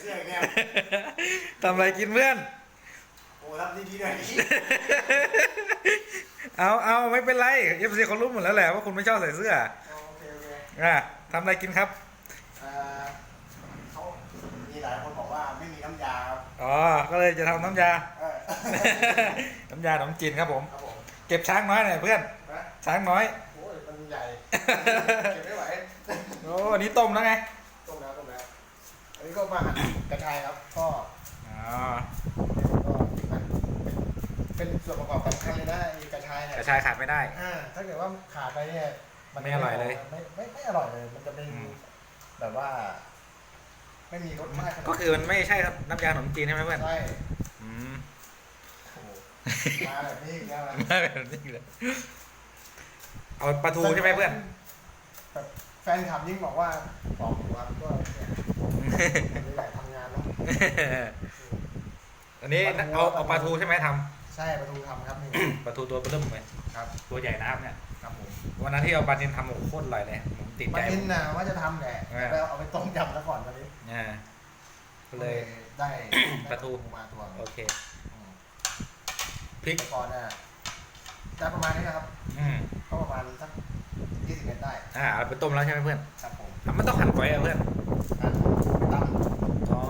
เสื้ออีกแล้วทำอะไรกินเพื่อน โอ้ทำดีๆหน่อยดิเอาเอาไม่เป็นไรเอฟซีเขารู้หมดแล้วแหละว่าคุณไม่ชอบใส่เสื้อโอเคโอเคอะทำอะไรกินครับ เอ่อเขามีหลายคนบอกว่าไม่มีน้ำยาครับอ๋อ ก็เลยจะทำน้ำยา เออน้ำยาขนมจีนครับผม ครับผมเก็บช้างน้อยหน่อยเพื่อน นะช้างน้อย โอ้ยมันใหญ่เก็บไม่ไหวโอ้อันนี้ต้มแล้วไง ต้มแล้วต้มแล้ว อันนี้ก็มาหั่นกระชายครับก็อ๋อก็มันเป็นเป็นส่วนประกอบสำคัญเลยนะไอ้กระชายเนี่ยกระชายขาดไม่ได้ อ่าถ้าเกิดว่าขาดไปเนี่ยไม่อร่อยเลย ไม่ไม่ไม่อร่อยเลย มันจะเป็นอืม แบบว่า ไม่มีรสชาติขนาดก็คือมันไม่ใช่ครับน้ำยาขนมจีนใช่ไหมเพื่อนใช่อืม โอ้โหมาแบบนี้อีกแล้วนะ ไม่เป็นแบบนี้เลยเอาปลาทูใช่ไหมเพื่อน แบบแฟนคลับยิ่งบอกว่าบอกอยู่ว่าก็ เนี่ยไม่ได้ทำงานเนาะอันนี้เอาเอาปลาทูใช่ไหมทใช่ประตูทำครับนี่ำปลาทูตัวเบิ่มเลยครับตัวใหญ่นะครับเนี่ยครับผมวันนั้นที่เอาปลานินทำโอ้โหโคตรอร่อยเลยผมติดปใจ ลาอินนะว่าจะทำแหละเออแล้วเอาไปต้มยำซะก่อนตอนนี้อ่าก็เลย ได้ปลาทู มาตัวโอเคอืมพริกแต่ก่อนน่ะได้ประมาณนี้นะครับ อืมก็ประมาณสัก ยี่สิบเมตรได้อ่าเอาไปต้มแล้วใช่ไหมเพื่อนครับผมอะมันต้องหั่นไว้อะเพื่อนอันตอ๋อ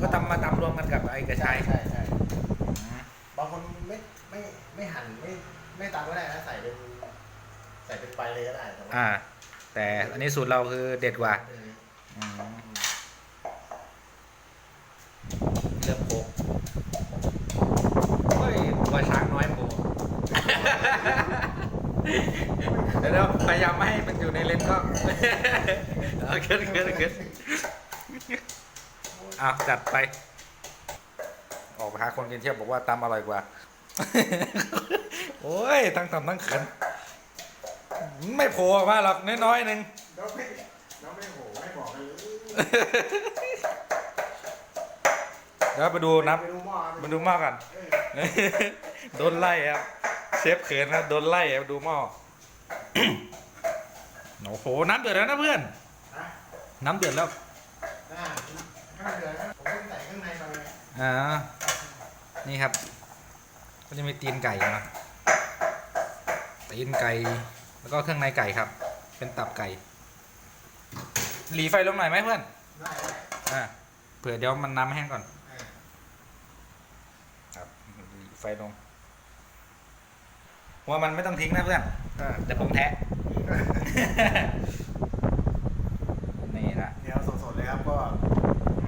ก็ตำมาตำรวมกันกับไอ้กระำชายใช่ใช่อืมบางคนไม่ไม่ไม่หั่นไม่ไม่ตำก็ได้นะใส่เป็นใส่เป็นไปเลยก็ได้แต่ว่าอ่า แต่อันนี้สูตรเราคือเด็ดกว่าเป็นอืมเลือกโปกเฮ้ยตัวช้างน้อยโปก เดี๋ยวเราพยายามไม่ให้มันอยู่ในเลนส์ก็เอาเกินเกินเกินอะจัดไป ออกไปหาคนกินเที่ยวบอกว่าตำอร่อยกว่า โอ้ย ทั้งตำทั้งเขินไม่โผล่ออกมาหรอกน้อยๆหนึ่งเราไม่เราไม่โหไม่บอกเลยเดี๋ยวไปดูนับไปดูหม้อครับมาดูหม้อกันเออโดนไล่ครับ เชฟเขินนะโดนไล่ครับดูหม้อ โอ้โห น้ำเดือดแล้วนะเพื่อนนะน้ำเดือดแล้วอ่าข้างเดือดนะผมเพิ่งใส่ข้างในมาเลยอ่านี่ครับ ก็จะมีตีนไก่นะตีนไก่ แล้วก็เครื่องในไก่ครับ เป็นตับไก่ หลีไฟลงหน่อยไหมเพื่อน ได้ได้อ่าเผื่อเดี๋ยวมันน้ำแห้งก่อนเออครับ หลีไฟลง หัวมันไม่ต้องทิ้งนะเพื่อนอ่าแต่ผมแทะ นี่นะเดี๋ยวสดๆเลยครับก็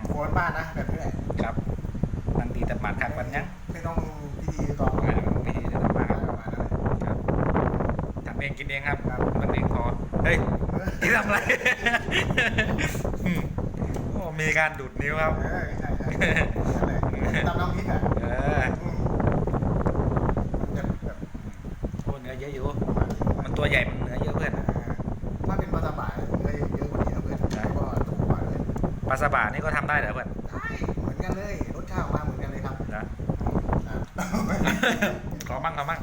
โคนบ้านนะแบบนี้แหละครับตั้งตีตัดหมาดขัดมันยังไม่ต้องพิธีต่ออ่าไม่ดีตัดหมาดครับประมาณนั้นครับทำเองกินเองครับครับมันเองพอเฮ้ยนี่ทำอะไรอืมโอ้มีการดูดนิ้วครับ เออใช่ใช่นั่นแหละตำน้ำพริกอะเออ อืมมันจะแบบ โอ้เนื้อเยอะอยู่ประมาณนี้มันตัวใหญ่มันเนื้อเยอะเพื่อนถ้าเป็นปลาตาบ่ายเนื้อเยอะกว่านี้นะเพื่อนแล้วก็ถูกกว่าเลยปลาสบะนี่ก็ทำได้เหรอเพื่อนได้เหมือนกันเลยรสชาติออกมาเหมือนกันเลยครับนะอะขอมั่งขอมั่ง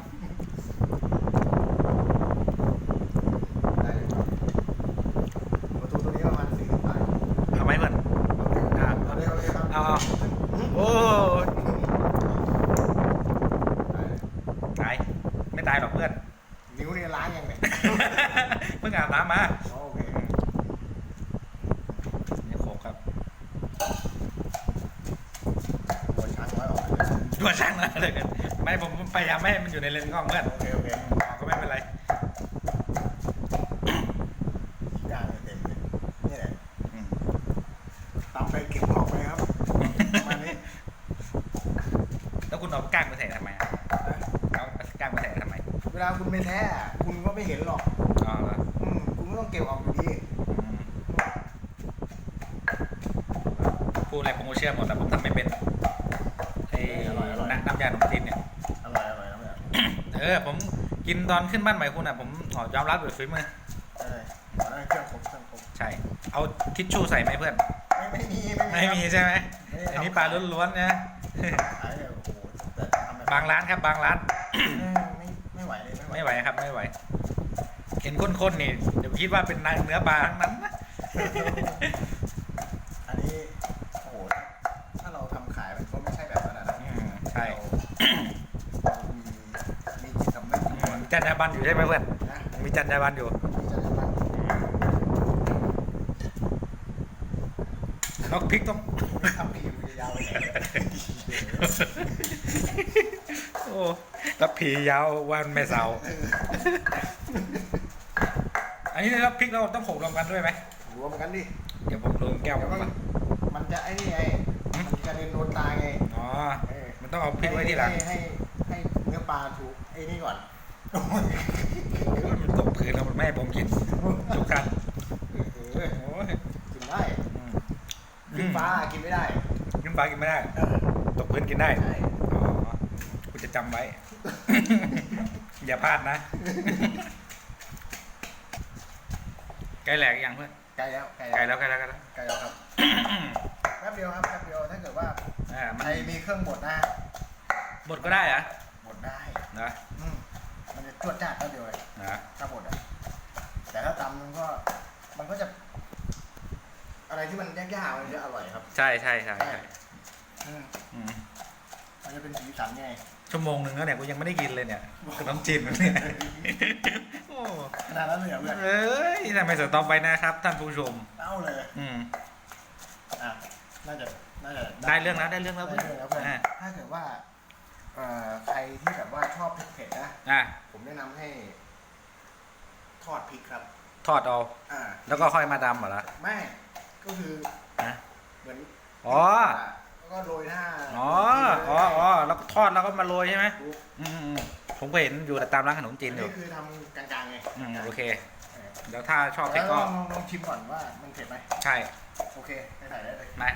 ได้เลยครับประตูตัวนี้ประมาณสี่สิบบาท เอาไหมเพื่อนอ่า เอาเลยเอาเลยครับ เอาเอาโอ้ย ได้เลย ตายไม่ตายหรอกเพื่อน นิ้วเนี่ยล้างยังเนี่ย เพิ่งอาบ น้ำมาอ๋อโอเคนี่โคกครับหัวช้างน้อยออกเลยตัวช่างนะเลยกันไม่ผมพยายามไม่ให้มันอยู่ในเลนส์กล้องเพื่อนโอเคโอเคออกก็ไม่เป็นไรกลางเต็มเลยนี่แหละอืมตำไปเก็บออกไปครับประมาณนี้แล้วคุณเอาก้างไปใส่ทำไมอะเอาก้างไปใส่ทำไมเวลาคุณไปแท้อะคุณก็ไม่เห็นหรอกอ๋อเหรออืมคุณก็ ต้องเก็บออกอยู่ดีอืมพูดอะไรผมก็เชื่อหมดแต่ผมทำไม่เป็นไอ้น้ำน้ำยาขนมจีนเนี่ย อร่อยอร่อยนะเนี่ยเออ ผมกินตอนขึ้นบ้านใหม่คุณอะ ผมขอยอมรับเลยฝีมือเออเอาเครื่องครบเครื่องครบใช่ เอาทิชชู่ใส่ไหมเพื่อน ไม่ไม่มีไม่มีใช่ไหมไม่ได้อันนี้ปลาล้วนๆนะ ขายเนี่ยโอ้โหแต่ทำแบบบางร้านครับบางร้านเออไม่ไม่ไหวเลยไม่ไหวครับไม่ไหว เห็นข้นๆนี่เดี๋ยวคิดว่าเป็นนางเนื้อปลาทั้งนั้นนะอันนี้โอ้โหถ้าเราทำขายมันก็ไม่ใช่แบบนั้นนะใช่มีจันึกยู่นรรบรรอยู่ใช่ไหมเพื่อนมีจรรยาบันอยู่ มีานกพริกต้อง ทำพียาวไปไโอ้ตับผียาววันแม่สาว นนี้แล้วพริกเราต้องโขลกรวมกันด้วยไหมรวมกันดิเดี๋ยวผมรวมแก้วผเดี๋ยวมมันก่อนมันจะไอ้นี่ไงมันจะเด็นโดนตาไงอ๋อเออมันต้องเอาพริกไว้ที่หลังให้ให้ให้เนื้อปลาถูกไอ้นี่ก่อนมันตกพื้นแล้วมันไม่ให้ผมกินทุกครั้งเออโอ้ยกินได้อืมขึ้นฟ้ากินไม่ได้กินปลากินไม่ได้ เออตกพื้นกินได้ ใช่อ๋อกูจะจำไว้ อย่าพลาดนะ ใกล้แหลกยังเพื่อนไกลแล้วไกลใกล้แล้วใกล้แล้วใกล้แล้ว ไกลแล้วครับแป๊บเดียวครับแป๊บเดียวถ้าเกิดว่าอ่ามันใครมีเครื่องบดนะบดก็ได้เหรอะบดได้นะอืมมันจะจวดจ้าดแป๊บเดียวเลยนะถ้าบดอะแต่ถ้าตำมันก็มันก็จะ อะไรที่มันยากๆมันจะอร่อยครับใช่ใช่ใช่ใช่อืมอืมมันจะเป็นสีสันไงชั่วโมงหนึ่งแล้วเนี่ยกูยังไม่ได้กินเลยเนี่ยขนมจีนเนี่ยโอ้ ขนาดนั้นเลยเหรอเพื่อนเอ้ยทำไมสต็อปไปนะครับ ท่านผู้ชมเอ้าเลยอืม อะน่าจะน่าจะได้เรื่องแล้วได้เรื่องแล้วได้เพื่อนเรื่องแล้วเพื่อนอ่าถ้าเกิดว่าเอ่อใครที่แบบว่าชอบเผ็ดๆนะ อะผมแนะนำให้ ทอดพริกครับ ทอดเอา อ่า แล้วก็ค่อยมาดำเหรอไม่ ก็คือฮะเหมือนอ๋อ แล้วก็โรยหน้าอ๋อ อ๋ออ๋อแล้วก็ทอดแล้วก็มาโรยใช่ไหมถูกอืมอืม ผมก็เห็นอยู่แต่ตามร้านขนมจีนอยู่นี่คือทำกลางๆไงอืมโอเคเออเดี๋ยวถ้าชอบเผ็แล้ดวลก็องลองลองชิมก่อนว่ามันเผ็ดไหมใช่โอเคไปใส่ได้เลยมา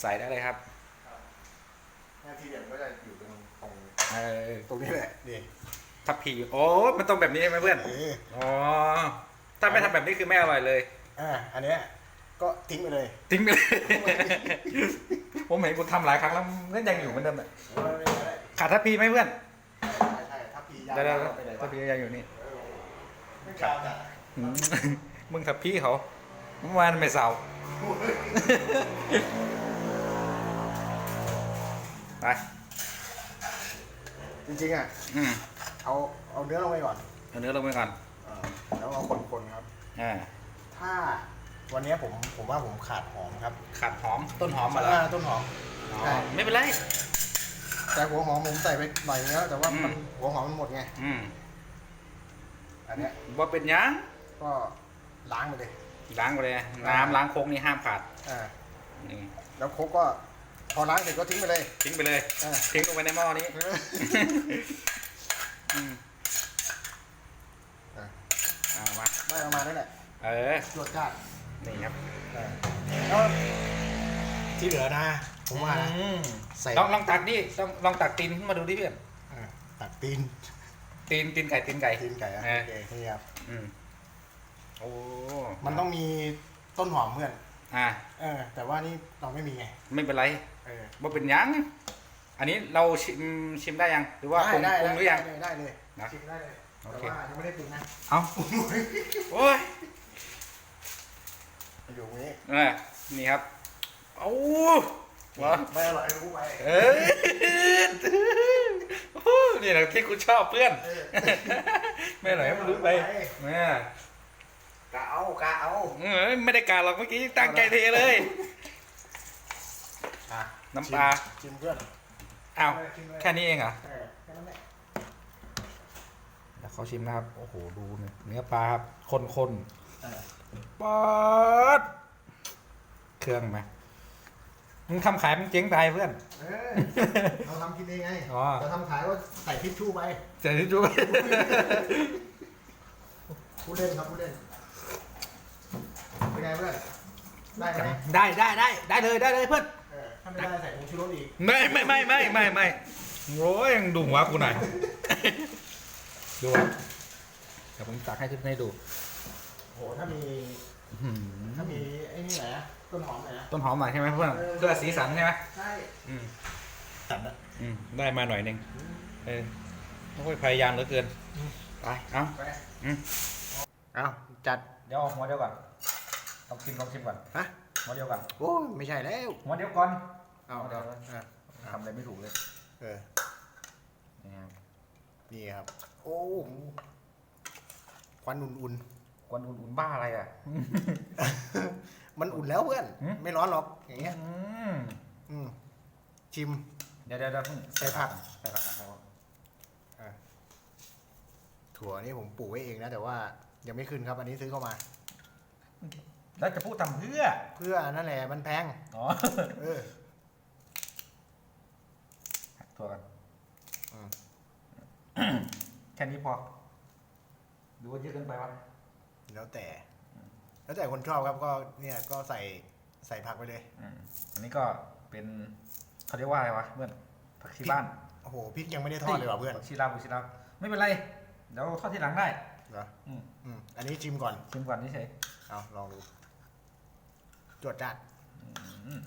ใส่ได้เลยครับหน้าที่เดียวก็จะอยู่ตรงตรงเออตรงนี้แหละนี่ทับพีโอ้มันต้องแบบนี้ใช่ไหมเพื่อนเอออ๋อถ้าไม่ทำแบบนี้คือไม่อร่อยเลยอ่าอันเนี้ยก็ทิ้งไปเลย ทิ้งไปเลย ผมเห็นคุณทำหลายครั้งแล้วมันยังอยู่เหมือนเดิมอะโอ้ยไม่ได้ ขาดทัพพีไหมเพื่อนใช่ใช่ทับพียาวเดี๋ยวเดี๋ยวไปไหนทัวะพพียังอยู่นี่ไม่กล้าจ้ะอืมมึงทัพพีเขาเมื่อวานไม่เสา ไปจริงๆอะอืมเอาเอาเนื้อลงไปก่อนเอาเนื้อลงไปก่อนอ่าแล้วเอาคนๆครับ อ่าถ้าวันเนี้ยผมผมว่าผมขาดหอมครับขาดหอมต้นหอมมาแล้วอ่าต้นหอม อ๋อใช่ไม่เป็นไร แต่หัวหอมผมใส่ไปหน่อยนึงแล้วแต่ว่ามันอืม หัวหอมมันหมดไง อืมอันเนี้ยว่าเป็นหยังก็ล้างไปเลย ล้างไปเลยน้ำล้างโคกนี่ห้ามขาดอ่า นี่แล้วโคกก็พอล้างเสร็จก็ทิ้งไปเลย ทิ้งไปเลยอ่า ทิ้งลงไปในหม้อนี้ อืมอ่าอ่ามาได้ประมาณนั้นแหละเออ รสชาตินี่ครับ อ่าแล้วที่เหลือนะ ผมว่านะอืมใส่ลองลองตักดิลองลองตักตีนขึ้นมาดูดิเพื่อนอ่าตักตีนตีนตีนไก่ตีนไก่ ตีนไก่อะเออ โอเคนี่ครับอืมโอ้มันต้องมีต้นหอมเพื่อนอ่าเออ แต่ว่านี่เราไม่มีไงไม่เป็นไรเออว่าเป็นหยัง อันนี้เราชิมชิมได้ยัง หรือว่าปรุงได้ปรุงหรือยังได้ได้เลยนะ ชิมได้เลยโอแต่เคว่ายังไม่ได้ปรุงนะเอาโอ้ยอยู่ตรงนี้ เออนี่ครับเอา ว้าไม่อร่อยรู้ไปเอ้ยโอ้นี่แหละที่คุณชอบเพื่อนเออไม่อร่อยให้มันรู้ไปแม่กะเอากะเอาเอ้ยไม่ได้การหรอกเมื่อกี้ตั้งใจเทเลยอะน้ำปลาชิมเพื่อนอ้าวชิมเลยแค่นี้เองเหรอเออแค่นั้นแหละเดี๋ยวเขาชิมนะครับโอ้โหดูเนื้อเนื้อปลาครับคนเออๆป๊อดเครื่องไหม มึงทำขายมึงเจ๊งตายเพื่อน เออเราทำกินเองไงอ๋อ เราทำขายว่าใส่ทิชชู่ไปเจ๊ที่จุ๊บผู้เล่นครับผู้เล่นเป็นไงเพื่อนได้ไหมได้ได้ได้ได้เลยได้เลยเพื่อน เออถ้าไม่ได้ใส่ผงชูรสอีกไม่ไม่ไม่ไม่ไม่ไม่โอ้ยยังดูหัวกูหน่อย ดูอะเดี๋ยวผมตักให้ทุกท่านให้ดูโหถ้ามีอื้อหือถ้ามีไอ้นี่ไหนนะ ต้นหอมไหนนะต้นหอมหน่อยใช่ไหมเพื่อนเพื่อสีสันใช่ไหมใช่อืมตัดนะอืมได้มาหน่อยหนึ่งเออโอ้ยพยายามเหลือเกินไปเอาไปอืมเอาจัดเดี๋ยวเอาหัวเดียวก่อนลองชิมลองชิมก่อนฮะหัวเดียวก่อนโอ้ยไม่ใช่แล้วหัวเดียวก่อนเอาเดี๋ยวอะทำอะไรไม่ถูกเลยเออนะครับนี่ครับโอ้ควันอุ่นควันอุ่นๆบ้าอะไรอะๆ มันอุ่นแล้วเพื่อน หืม ไม่ร้อนหรอกอย่างเงี้ย อืมอืมชิม เดี๋ยวเดี๋ยวเดี๋ยวเพิ่งใส่ผัก ใส่ผักนะครับถั่วนี่ผมปลูกไว้เองนะ แต่ว่ายังไม่ขึ้นครับ อันนี้ซื้อเข้ามา แล้วจะพูดทำเพื่อเพื่อนั่นแหละมันแพง อ๋อเออ หักตัวกันอืม แค่นี้พอดูว่าเยอะเกินไปวะแล้วแต่ แล้วแต่คนชอบครับก็เนี่ยก็ใส่ใส่ผักไปเลยอืมอันนี้ก็เป็นเขาเรียกว่าอะไรวะเพื่อนผักชีบ้านโอ้โหพริกยังไม่ได้ทอดเลยว่ะเพื่อนผักชีลาวผักชีลาวไม่เป็นไรเดี๋ยวทอดทีหลังได้เหรออืมอืมอันนี้ชิมก่อนชิมก่อนเฉยเอาลองดูจวดจัดๆอืม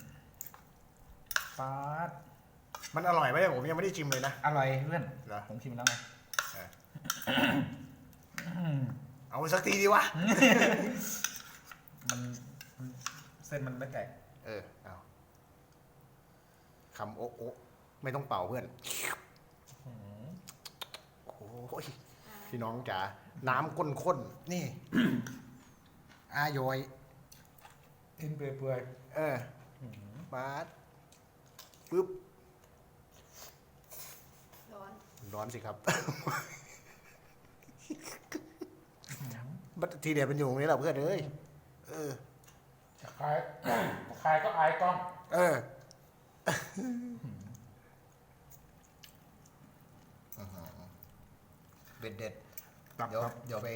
ปาดมันอร่อยไหมเนี่ยผมยังไม่ได้ชิมเลยนะอร่อยเพื่อนเหรอผมชิมแล้วไงเอออืมเอาสักทีดีวะ มันมันเส้นมันไม่แตก เออเอาคำโอ๊ะโอ๊ะไม่ต้องเป่าเพื่อน อืมโอ้ยพี่น้องจ๋าน้ำข้นๆ นี่ อายอยเอ็นเปื่อยเออๆอืมบาสปึ๊บ ร้อน ร้อนสิครับบัดทีเดียวเป็นอยู่ตรงนี้แหละเพื่อนเอ้ย เออจะคายจะคายก็อายกล้อง เออเบ็ดเด็ดครับเดี๋ยวครับ เดี๋ยวไป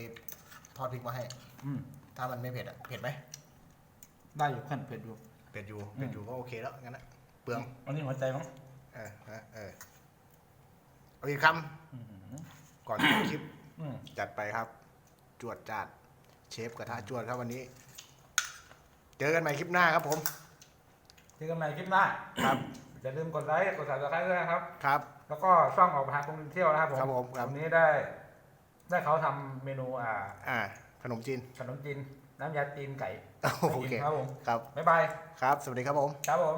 ทอดพริกมาให้ อืมถ้ามันไม่เผ็ดอะ เผ็ดไหมได้อยู่ขั้นเผ็ดอยู่เผ็ดอยู่อืมเผ็ดอยู่ก็โอเคแล้วงั้นนะเปลือง อันนี้หัวใจมั้งเออเออเออเอาอีกคอืมำก่อนจบคลิป อืมจัดไปครับ จวดจัด เชฟกระทะจวดครับวันนี้เจอกันใหม่คลิปหน้าครับผม เจอกันใหม่คลิปหน้าครับอย่าลืมกดไลค์กด subscribe ด้วยนะครับ ครับ แล้วก็ช่องออกมาหาคนเที่ยวนะครับผมครับผมครับ วันนี้ได้ ได้เขาทำเมนูอ่าอ่า ขนมจีน ขนมจีนน้ำยาจีนไก่โอเคให้กินครับผมครับ บ๊ายบายครับ สวัสดีครับผม ครับผม